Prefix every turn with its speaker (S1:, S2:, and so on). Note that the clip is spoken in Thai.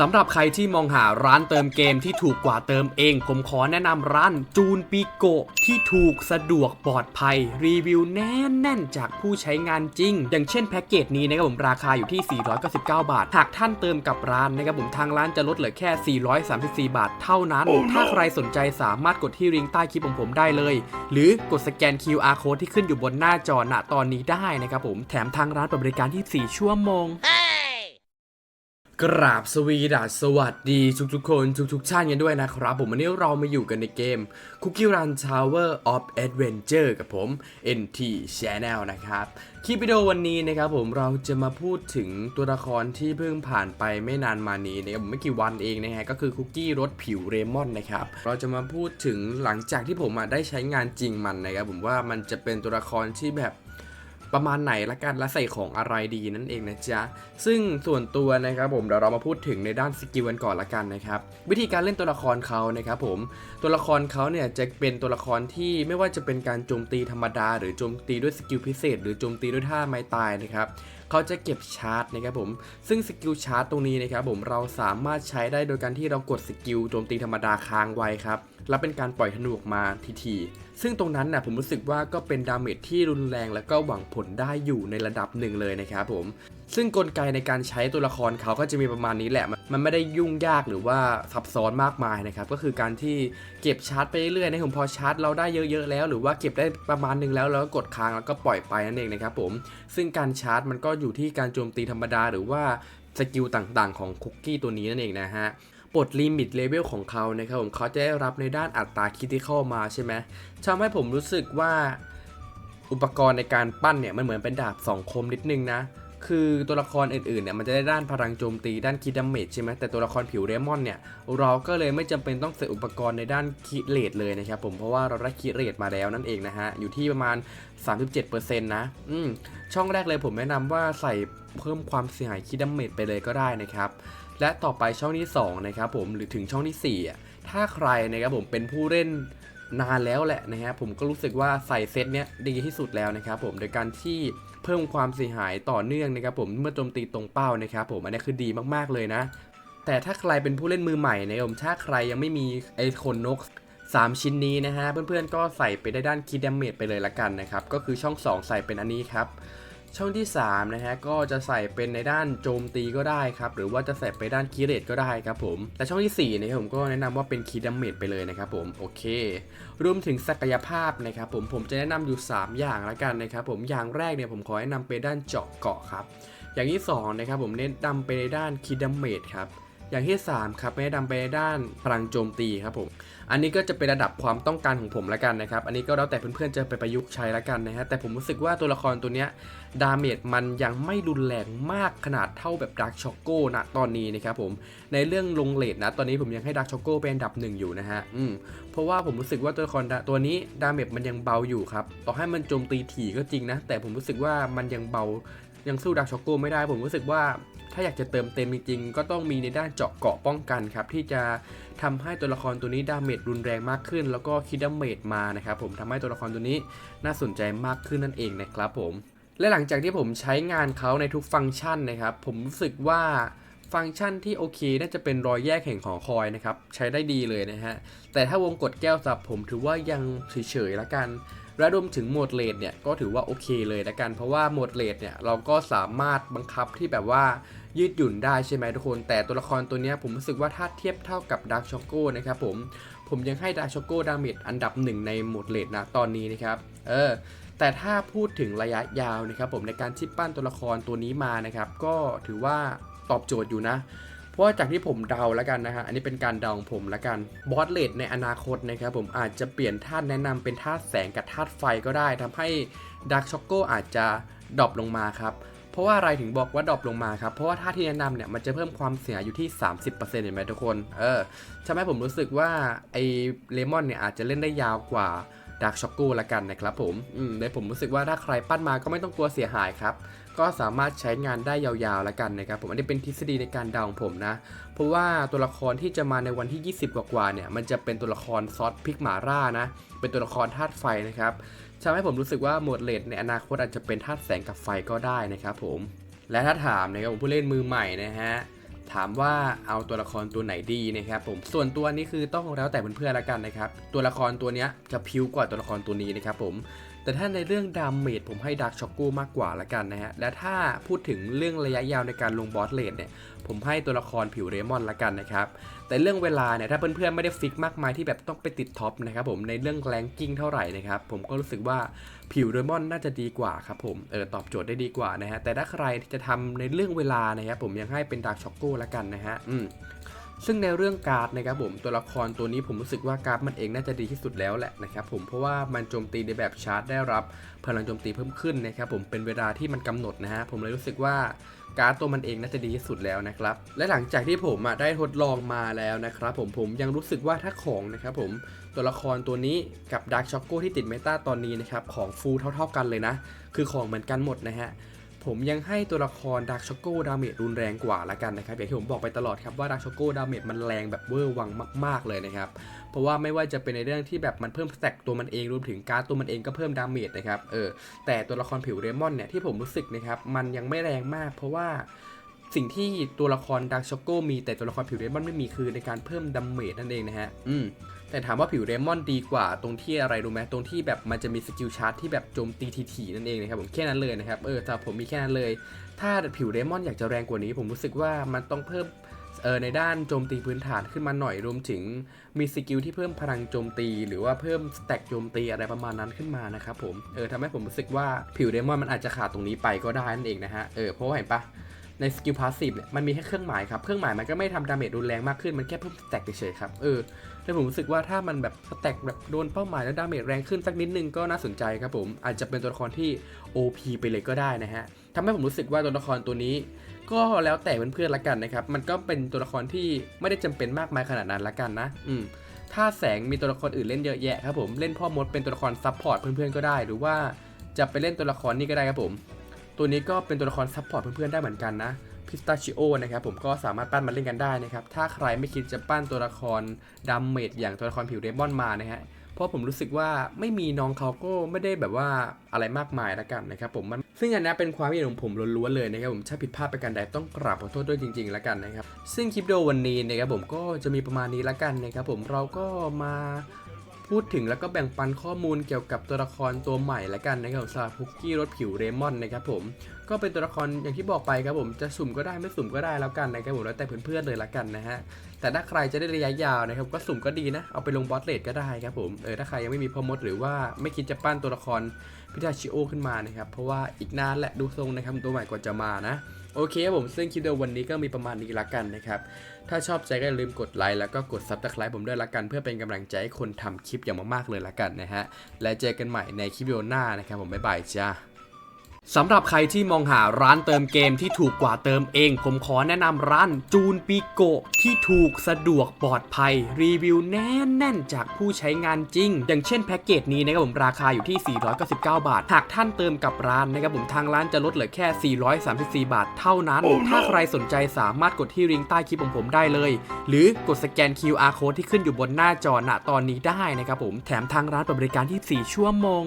S1: สำหรับใครที่มองหาร้านเติมเกมที่ถูกกว่าเติมเอง ผมขอแนะนำร้านจูนปิโกะที่ถูกสะดวกปลอดภัย รีวิวแน่นๆจากผู้ใช้งานจริง อย่างเช่นแพ็กเกจนี้นะครับผมราคาอยู่ที่ 499 บาท หากท่านเติมกับร้านนะครับผมทางร้านจะลดเหลือแค่ 434 บาทเท่านั้นถ้าใครสนใจสามารถกดที่ลิงก์ใต้คลิปของผมได้เลย หรือกดสแกน QR code ที่ขึ้นอยู่บนหน้าจอณตอนนี้ได้นะครับผมแถมทางร้านเปิดบริการที่ 4 ชั่วโมง กราบสวีดัสสวัสดีทุกๆคนทุกๆท่านกันด้วยนะครับ ผมวันนี้เรามาอยู่กันในเกม Cookie Run Tower of Adventure กับผม NT Channel นะครับ คลิปวิดีโอวันนี้นะครับผมเราจะมาพูดถึงตัวละครที่เพิ่งผ่านไปไม่นานมานี้นะครับไม่กี่วันเองนะฮะก็คือคุกกี้รสผิวเรมอนนะครับ เราจะมาพูดถึงหลังจากที่ผมได้ใช้งานจริงมันนะครับผมว่ามันจะเป็นตัวละครที่แบบ ประมาณไหนละกันและใส่ของอะไรดีนั่นเองนะจ๊ะ ซึ่งส่วนตัวนะครับผมเดี๋ยวเรามาพูดถึงในด้านสกิลกันก่อนละกันนะครับ วิธีการเล่นตัวละครเขานะครับผมตัวละครเขาเนี่ยจะเป็นตัวละครที่ไม่ว่าจะเป็นการโจมตีธรรมดา หรือโจมตีด้วยสกิลพิเศษ หรือโจมตีด้วยท่าไม้ตายนะครับเขาจะเก็บชาร์จนะครับผม ซึ่งสกิลชาร์จตรงนี้นะครับผมเราสามารถใช้ได้โดยการที่เรากดสกิลโจมตีธรรมดาค้างไว้ครับ แล้วเป็นการปล่อยธนูออกมาทีๆซึ่งตรงนั้นนะผมรู้สึกว่าก็เป็นดาเมจที่รุนแรงแล้วก็หวังผลได้อยู่ในระดับหนึ่งเลยนะครับผมซึ่งกลไกในการใช้ตัวละครเขาก็จะมีประมาณนี้แหละ มันไม่ได้ยุ่งยากหรือว่าซับซ้อนมากมายนะครับ ก็คือการที่เก็บชาร์จไปเรื่อยๆนะผมพอชาร์จเราได้เยอะๆแล้ว หรือว่าเก็บได้ประมาณหนึงแล้วแล้วก็กดค้างแล้วก็ปล่อยไปนั่นเองนะครับผม ซึ่งการชาร์จมันก็อยู่ที่การโจมตีธรรมดาหรือว่าสกิลต่างๆของคุกกี้ตัวนี้นั่นเองนะฮะ ปลดลิมิตเลเวลของเขานะครับผมเขาจะได้รับในด้านอัตราคิดที่เข้ามาใช่ไหมทำให้ผมรู้สึกว่าอุปกรณ์ในการปั้นเนี่ยมันเหมือนเป็นดาบสองคมนิดนึงนะคือตัวละครอื่นๆเนี่ยมันจะได้ด้านพลังโจมตีด้านคิดดาเมจใช่ไหมแต่ตัวละครผิวเรมอนเนี่ยเราก็เลยไม่จำเป็นต้องใส่อุปกรณ์ในด้านคิเรทเลยนะครับผมเพราะว่าเราได้คิเรทมาแล้วนั่นเองนะฮะอยู่ที่ประมาณ 37%นะอืมช่องแรกเลยผมแนะนำว่าใส่เพิ่มความเสียหายคิดดาเมจไปเลยก็ได้นะครับ และต่อไปช่องที่2นะครับผมหรือถึงช่องทีสี่4อะถ้าใครนะครับผมเป็นผู้เล่นนานแล้วแหละนะฮะผมก็รู้สึกว่าใส่เซตเนี้ยดีที่สุดแล้วนะครับผมโดยการที่เพิ่มความเสียหายต่อเนื่องนะครับผมเมื่อโจมตีตรงเป้านะครับผมอันนี้คือดีมากๆเลยนะ แต่ถ้าใครเป็นผู้เล่นมือใหม่นะครับผมถ้าใครยังไม่มีไอขนนก3 ชิ้นนี้นะฮะเพื่อนๆก็ใส่ไปได้ด้านคีดดาเมจไปเลยละกันนะครับก็คือช่อง 2 ใส่เป็นอันนี้ครับ ช่องที่3นะฮะก็จะใส่เป็นในด้านโจมตีก็ได้ครับหรือว่าจะใส่ไปด้านคีเรตก็ได้ครับผมแต่ช่องที่4นะครับผมก็แนะนำว่าเป็นคีดัมเมจไปเลยนะครับผมโอเค รวมถึงศักยภาพนะครับผมผมจะแนะนำอยู่ 3 อย่างละกันนะครับผมอย่างแรกเนี่ยผมขอแนะนำไปด้านเจาะเกาะครับอย่างที่2นะครับผมเน้นำไปในด้านคีดัมเมจครับ อย่างที่ 3 ครับแนะนำไปในด้านพลังโจมตีครับผม อันนี้ก็จะเป็นระดับความต้องการของผมละกันนะครับ อันนี้ก็แล้วแต่เพื่อนๆจะไปประยุกต์ใช้ละกันนะฮะ แต่ผมรู้สึกว่าตัวละครตัวเนี้ยดาเมจมันยังไม่รุนแรงมากขนาดเท่าแบบดักช็อกโก้นะตอนนี้นะครับผม ในเรื่องลงเลทนะ ตอนนี้ผมยังให้ดักช็อกโก้เป็นอันดับหนึ่งอยู่นะฮะ อืม เพราะว่าผมรู้สึกว่าตัวละครตัวนี้ดาเมจมันยังเบาอยู่ครับ ต่อให้มันโจมตีถี่ก็จริงนะ แต่ผมรู้สึกว่ามันยังเบา ยังสู้ดักช็อกโก้ไม่ได้ผมรู้สึกว่าถ้าอยากจะเติมเต็มจริงๆ ก็ต้องมีในด้านเจาะเกาะป้องกันครับที่จะทำให้ตัวละครตัวนี้ดาเมจรุนแรงมากขึ้น แล้วก็คิดดาเมจมานะครับผมทำให้ตัวละครตัวนี้น่าสนใจมากขึ้นนั่นเองนะครับผมและหลังจากที่ผมใช้งานเขาในทุกฟังก์ชันนะครับผมรู้สึกว่า ฟังก์ชันที่โอเคน่าจะเป็นรอยแยกแห่งหอคอยนะครับ ใช้ได้ดีเลยนะฮะ แต่ถ้าวงกดแก้วสับผมถือว่ายังเฉยๆละกัน และรวมถึงโหมดเลดเนี่ยก็ถือว่าโอเคเลยละกัน เพราะว่าโหมดเลดเนี่ยเราก็สามารถบังคับที่แบบว่ายืดหยุ่นได้ใช่ไหมทุกคน แต่ตัวละครตัวนี้ผมรู้สึกว่าถ้าเทียบเท่ากับดาร์ c ช็อกโกนะครับผม ผมยังให้ดาร์ c ช็อกโกดาเมจอันดับหนึ่งในโหมดเลดนะตอนนี้นะครับ เออแต่ถ้าพูดถึงระยะยาวนะครับผมในการที่ปั้นตัวละครตัวนี้มานะครับ ก็ถือว่า ตอบโจทย์อยู่นะ เพราะว่าจากที่ผมเดาแล้วกันนะฮะ อันนี้เป็นการเดาของผมแล้วกันบอสเลดในอนาคตนะครับผมอาจจะเปลี่ยนธาตุแนะนำเป็นธาตุแสงกับธาตุไฟก็ได้ทำให้ดักช็อกโกอาจจะดรอปลงมาครับเพราะว่าอะไรถึงบอกว่าดรอปลงมาครับ เพราะว่าธาตุที่แนะนำเนี่ยมันจะเพิ่มความเสียอยู่ที่ 30%เห็นไหมทุกคน เออทำให้ผมรู้สึกว่าไอเลมอนเนี่ยอาจจะเล่นได้ยาวกว่า ดักช็อกโกละกันนะครับผมอืมเลยผมรู้สึกว่าถ้าใครปั้นมาก็ไม่ต้องกลัวเสียหายครับ ก็สามารถใช้งานได้ยาวๆละกันนะครับผมอันนี้เป็นทฤษฎีในการเดาของผมนะ เพราะว่าตัวละครที่จะมาในวันที่ 20 กว่าๆเนี่ย มันจะเป็นตัวละครซอสพริกหมาร่านะ เป็นตัวละครธาตุไฟนะครับทำให้ผมรู้สึกว่าโหมดเลดในอนาคตอาจจะเป็นธาตุแสงกับไฟก็ได้นะครับผมและถ้าถามนะครับผมผู้เล่นมือใหม่นะฮะ ถามว่าเอาตัวละครตัวไหนดีนะครับผมส่วนตัวนี้คือต้องแล้วแต่เพื่อนๆละกันนะครับตัวละครตัวนี้จะพิ้วกว่าตัวละครตัวนี้นะครับผม แต่ถ้าในเรื่องดาเมจผมให้ดักช็อกโกมากกว่าละกันนะฮะ และถ้าพูดถึงเรื่องระยะยาวในการลงบอสเลนเนี่ย ผมให้ตัวละครผิวเรมอนละกันนะครับ แต่เรื่องเวลาเนี่ยถ้าเพื่อนๆไม่ได้ฟิกมากมายที่แบบต้องไปติดท็อปนะครับผมในเรื่องแรงกิ้งเท่าไหร่นะครับผมก็รู้สึกว่าผิวเรมอนน่าจะดีกว่าครับผมเออตอบโจทย์ได้ดีกว่านะฮะแต่ถ้าใครที่จะทำในเรื่องเวลานะครับผมยังให้เป็นดักช็อกโกละกันนะฮะอืม ซึ่งในเรื่องการ์ดนะครับผมตัวละครตัวนี้ผมรู้สึกว่าการ์ดมันเองน่าจะดีที่สุดแล้วแหละนะครับผมเพราะว่ามันโจมตีในแบบชาร์จได้รับพลังโจมตีเพิ่มขึ้นนะครับผมเป็นเวลาที่มันกำหนดนะฮะผมเลยรู้สึกว่าการ์ดตัวมันเองน่าจะดีที่สุดแล้วนะครับ และหลังจากที่ผมได้ทดลองมาแล้วนะครับผมผมยังรู้สึกว่าถ้าของนะครับผมตัวละครตัวนี้กับดาร์ c ช็อกโกที่ติดเมตาตอนนี้นะครับของฟูลเท่าๆกันเลยนะ คือของเหมือนกันหมดนะฮะ ผมยังให้ตัวละครดักช็อกโกดาเมจรุนแรงกว่าละกันนะครับอย่างที่ผมบอกไปตลอดครับว่าดักช็อกโกดาเมจมันแรงแบบเวอร์วังมาก ๆเลยนะครับเพราะว่าไม่ว่าจะเป็นในเรื่องที่แบบมันเพิ่มสแต็กตัวมันเองรวมถึงการ์ดตัวมันเองก็เพิ่มดาเมจนะครับเออแต่ตัวละครผิวเรมอนเนี่ยที่ผมรู้สึกนะครับมันยังไม่แรงมาก เพราะว่าสิ่งที่ตัวละครดักช็อกโกมีแต่ตัวละครผิวเรมอนไม่มีคือในการเพิ่มดาเมจนั่นเองนะฮะอืม แต่ถามว่าผิวเรมอนดีกว่าตรงที่อะไรรู้ไหมตรงที่แบบมันจะมีสกิลชาร์จที่แบบโจมตีทีๆนั่นเองนะครับผมแค่นั้นเลยนะครับเออแต่ผมมีแค่นั้นเลย ถ้าผิวเรมอนอยากจะแรงกว่านี้ ผมรู้สึกว่ามันต้องเพิ่มเออในด้านโจมตีพื้นฐานขึ้นมาหน่อยรวมถึงมีสกิลที่เพิ่มพลังโจมตี หรือว่าเพิ่มสแต็กโจมตีอะไรประมาณนั้นขึ้นมานะครับผมเออทำให้ผมรู้สึกว่าผิวเรมอนมันอาจจะขาดตรงนี้ไปก็ได้นั่นเองนะฮะเออเพราะว่าเห็นปะ ในสกิลพาสซีฟเนี่ยมันมีแค่เครื่องหมายครับ เครื่องหมายมันก็ไม่ทำดาเมจรุนแรงมากขึ้น มันแค่เพิ่มสแต็กเฉยๆครับ เออ แล้วผมรู้สึกว่าถ้ามันแบบสแต็กแบบโดนเป้าหมายแล้วดาเมจแรงขึ้นสักนิดนึงก็น่าสนใจครับผม อาจจะเป็นตัวละครที่ OP ไปเลยก็ได้นะฮะทำให้ผมรู้สึกว่าตัวละครตัวนี้ ก็แล้วแต่เพื่อนๆละกันนะครับ มันก็เป็นตัวละครที่ไม่ได้จำเป็นมากมายขนาดนั้นละกันนะ อืมถ้าแสงมีตัวละครอื่นเล่นเยอะแยะครับผม เล่นพ่อมดเป็นตัวละครซับพอร์ตเพื่อนๆก็ได้ หรือว่าจะไปเล่นตัวละครนี่ก็ได้ครับผม ตัวนี้ก็เป็นตัวละครซับพอร์ตเพื่อนๆได้เหมือนกันนะพิสตาชิโอนะครับผมก็สามารถปั้นมาเล่นกันได้นะครับ ถ้าใครไม่คิดจะปั้นตัวละครดัมเมจอย่างตัวละครผิวเรมอนมานะฮะเพราะผมรู้สึกว่าไม่มีน้องเขาก็ไม่ได้แบบว่าอะไรมากมายละกันนะครับผมมันซึ่งอันนี้เป็นความคิดของผมล้วนๆเลยนะครับผมถ้าผิดพลาดไปกันใดต้องกราบขอโทษด้วยจริงๆละกันนะครับซึ่งคลิปวิดีโอวันนี้นะครับผมก็จะมีประมาณนี้ละกันนะครับผมเราก็มา พูดถึงแล้วก็แบ่งปันข้อมูลเกี่ยวกับตัวละครตัวใหม่ละกันนะครับสำหรับพุกกี้รถผิวเรมอนนะครับผมก็เป็นตัวละครอย่างที่บอกไปครับผมจะสุ่มก็ได้ไม่สุ่มก็ได้แล้วกันนะครับผมแล้วแต่เพื่อนๆเลยละกันนะฮะแต่ถ้าใครจะได้ระยะยาวนะครับก็สุ่มก็ดีนะเอาไปลงบอสเลดก็ได้ครับผมเออถ้าใครยังไม่มีพอมดหรือว่าไม่คิดจะปั้นตัวละครพิทาชิโอขึ้นมานะครับเพราะว่าอีกนานแหละดูทรงนะครับตัวใหม่กว่าจะมานะ โอเคครับผมซึ่งคลิปเดียววันนี้ก็มีประมาณนี้ละกันนะครับ ถ้าชอบใจก็อย่าลืมกดไลค์แล้วก็กดซับสไครป์ผมด้วยละกัน เพื่อเป็นกำลังใจให้คนทำคลิปอย่างมากๆเลยละกันนะฮะ และเจอกันใหม่ในคลิปวิดีโอหน้านะครับผมบ๊ายบายจ้า สำหรับใครที่มองหาร้านเติมเกมที่ถูกกว่าเติมเอง ผมขอแนะนำร้านจูนปีโกะที่ถูกสะดวกปลอดภัย รีวิวแน่นๆจากผู้ใช้งานจริง อย่างเช่นแพ็กเกจนี้นะครับผมราคาอยู่ที่ 499 บาท หากท่านเติมกับร้านนะครับผมทางร้านจะลดเหลือแค่ 434 บาทเท่านั้นถ้าใครสนใจสามารถกดที่ลิงก์ใต้คลิปของผมได้เลย หรือกดสแกน QR code ที่ขึ้นอยู่บนหน้าจอณตอนนี้ได้นะครับผมแถมทางร้านเปิดบริการ 24 ชั่วโมง